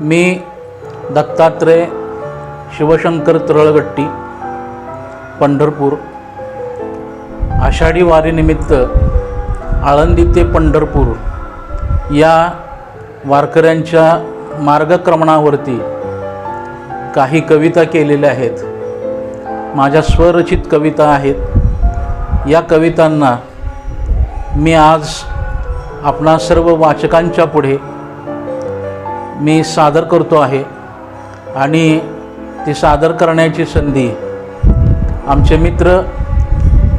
मी दत्तात्रय शिवशंकर तरळगट्टी पंढरपूर. आषाढी वारीनिमित्त आळंदी ते पंढरपूर या वारकऱ्यांच्या मार्गक्रमणावरती काही कविता केलेल्या आहेत. माझ्या स्वरचित कविता आहेत. या कवितांना मी आज आपणा सर्व वाचकांच्या पुढे मी सादर करतो आहे. आणि ती सादर करण्याची संधी आमचे मित्र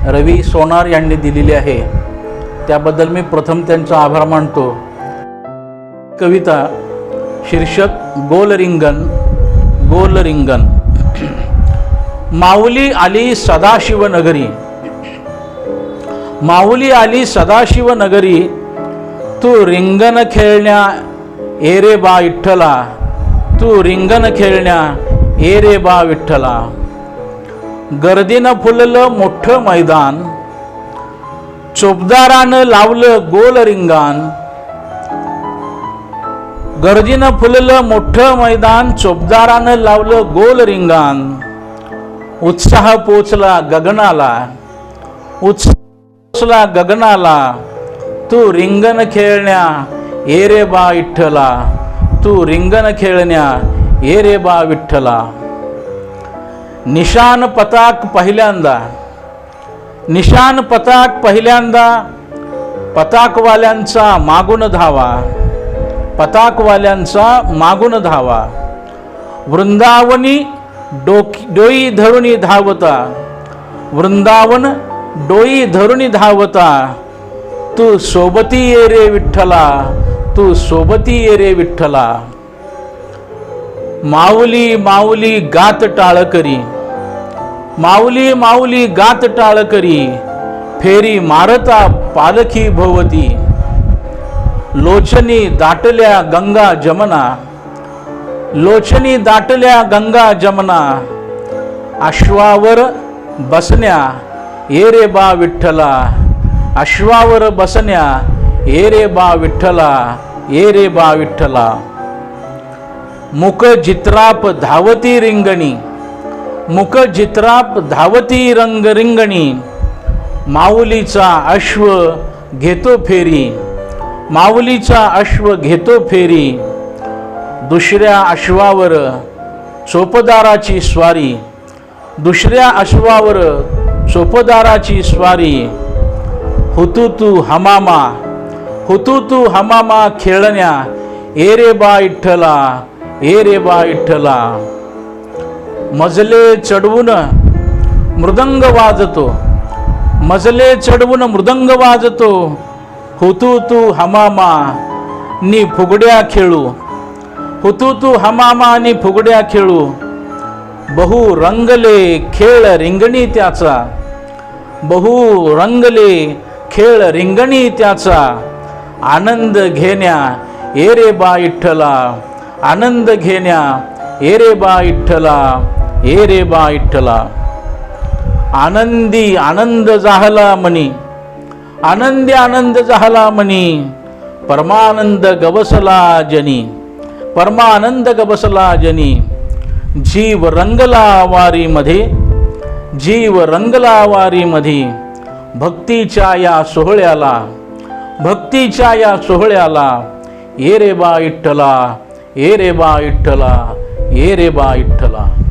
रवी सोनार यांनी दिलेली आहे. त्याबद्दल मी प्रथम त्यांचा आभार मानतो. कविता शीर्षक गोल रिंगण गोल रिंगण माऊली आली सदाशिव नगरी माऊली आली सदाशिव नगरी तू रिंगण खेळण्या ए रे बा विठ्ठला तू रिंगण खेळण्या ए रे बा विठ्ठला. गर्दीनं फुललं मोठं मैदान चोपदारानं लावलं गोल रिंगाण गर्दीनं फुललं मोठं मैदान चोपदारानं लावलं गोल रिंगाण उत्साह पोचला गगनाला उत्साह पोचला गगनाला. तू रिंगण खेळण्या ए रे बा विठ्ठला तू रिंगण खेळण्या ए रे बा विठ्ठला निशान पताक पहिल्यांदा निशान पताक पहिल्यांदा पताकवाल्यांचा मागून धावा पताकवाल्यांचा मागून धावा वृंदावनी डोकी डोई धरुणी धावता वृंदावन डोई धरुणी धावता तू सोबती ये रे विठ्ठला तू सोबती ये रे विठ्ठला. माऊली माऊली गात टाळ करी. माऊली माऊली गात टाळ करी. फेरी मारता पालखी भोवती. लोचनी दाटल्या गंगा जमना. लोचनी दाटल्या गंगा जमना. अश्वावर बसण्या ये रे बा विठ्ठला. अश्वावर बसण्या ए रे बा विठ्ठला ए रे बा विठ्ठला. मुक जित्राप धावती रिंगणी मुक जित्राप धावती रंग रिंगणी. माऊलीचा अश्व घेतो फेरी माऊलीचा अश्व घेतो फेरी. दुसऱ्या अश्वावर चोपदाराची स्वारी दुसऱ्या अश्वावर चोपदाराची स्वारी. हुतुतू हमामा हुतुतू हमामा खेळण्या ए रे बा इठ्ठला ए रे बा इठ्ठला मजले चढवून मृदंग वाजतो मजले चढवून मृदंग वाजतो हुतुतू हमामा नी फुगड्या खेळू हुतुतू हमामा नी फुगड्या खेळू बहु रंगले खेळ रिंगणी त्याचा बहु रंगले खेळ रिंगणी त्याचा आनंद घेण्या एरे बा इठ्ठला. आनंद घेण्या एरे बा इठ्ठला ए रे बा इठ्ठला. आनंदी आनंद झाला मनी आनंदी आनंद झाला मनी परमानंद गवसला जनी परमानंद गवसला जनी. जीव रंगला वारीमध्ये जीव रंगला वारीमध्ये भक्तीच्या या सोहळ्याला भक्तीच्या या सोहळ्याला ए रे बा इठ्ठला ए रे बा इठ्ठला ए रे बा इठ्ठला.